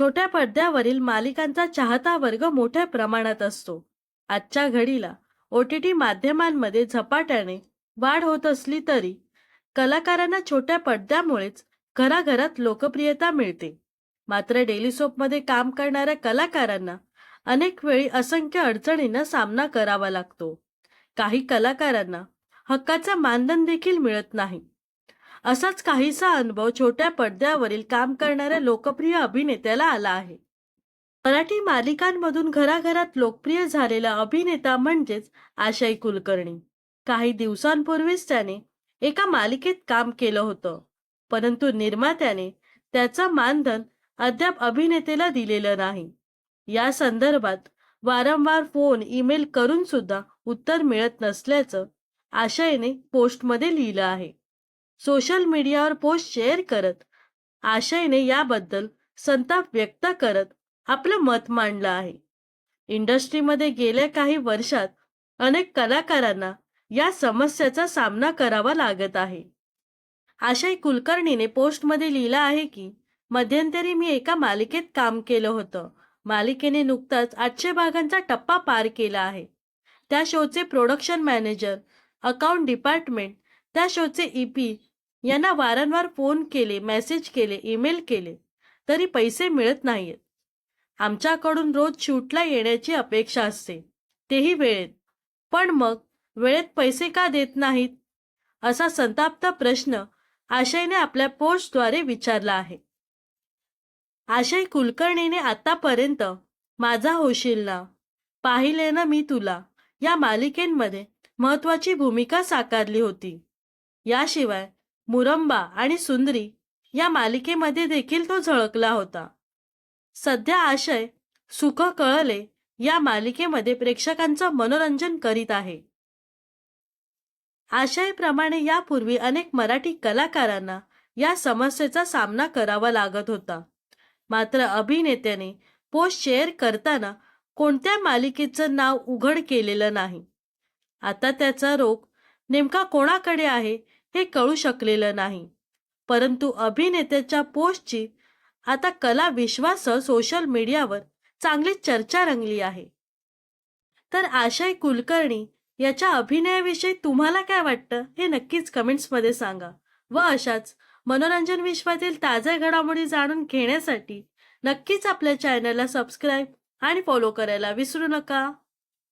छोट्या पडद्यावरील मालिकांचा चाहता वर्ग मोठ्या प्रमाणात असतो. आजच्या घडीला ओ टी टी माध्यमांमध्ये झपाट्याने वाढ होत असली तरी कलाकारांना छोट्या पडद्यामुळेच घराघरात लोकप्रियता मिळते. मात्र डेली सोपमध्ये काम करणाऱ्या कलाकारांना अनेक वेळी असंख्य अडचणींना सामना करावा लागतो. काही कलाकारांना हक्काचा मानधन देखील मिळत नाही. असाच काहीसा अनुभव छोट्या पडद्यावरील काम करणाऱ्या लोकप्रिय अभिनेत्याला आला आहे. मराठी मालिकांमधून घराघरात लोकप्रिय झालेला अभिनेता म्हणजेच आशाई कुलकर्णी. काही दिवसांपूर्वीच त्याने एका मालिकेत काम केलं होतं. परंतु निर्मात्याने त्याचं मानधन अद्याप अभिनेतेला दिलेलं नाही. या संदर्भात वारंवार फोन ईमेल करून सुद्धा उत्तर मिळत नसल्याचं आशयने पोस्टमध्ये लिहिलं आहे. सोशल मीडियावर पोस्ट शेअर करत. आशयने याबद्दल संताप व्यक्त करत आपलं मत मांडलं आहे. इंडस्ट्रीमध्ये गेल्या काही वर्षात अनेक कलाकारांना या समस्याचा सामना करावा लागत आहे. आशय कुलकर्णीने पोस्टमध्ये लिहिलं आहे की मध्यंतरी मी एका मालिकेत काम केलं होतं. मालिकेने नुकताच आठशे भागांचा टप्पा पार केला आहे. त्या शोचे प्रोडक्शन मॅनेजर अकाउंट डिपार्टमेंट त्या शोचे ई पी यांना वारंवार फोन केले मेसेज केले ईमेल केले तरी पैसे मिळत नाहीत आमच्याकडून रोज शूटला येण्याची अपेक्षा असते. तेही वेळेत. पण मग वेळेत पैसे का देत नाहीत? असा संताप्त प्रश्न आशयने आपल्या पोस्टद्वारे विचारला आहे. आशय कुलकर्णीने आतापर्यंत माझा होशील ना पाहिले ना मी तुला या मालिकेमध्ये महत्वाची भूमिका साकारली होती. याशिवाय मुरंबा आणि सुंदरी या मालिकेमध्ये देखील तो झळकला होता. सध्या आशय सुख कळले या मालिकेमध्ये प्रेक्षकांचं मनोरंजन करीत आहे. आशयप्रमाणे यापूर्वी अनेक मराठी कलाकारांना या समस्येचा सामना करावा लागत होता. मात्र अभिनेत्याने पोस्ट शेअर करताना कोणत्या मालिकेचं नाव उघड केलेलं नाही. आता त्याचा रोग नेमका कोणाकडे आहे हे कळू शकलेलं नाही. परंतु अभिनेत्याच्या पोस्टची आता कला विश्वासह सोशल मीडियावर चांगली चर्चा रंगली आहे. तर आशय कुलकर्णी याच्या अभिनयाविषयी तुम्हाला काय वाटतं हे नक्कीच कमेंट्समध्ये सांगा व अशाच मनोरंजन विश्वातील ताज्या घडामोडी जाणून घेण्यासाठी नक्कीच आपल्या चॅनलला सबस्क्राईब आणि फॉलो करायला विसरू नका.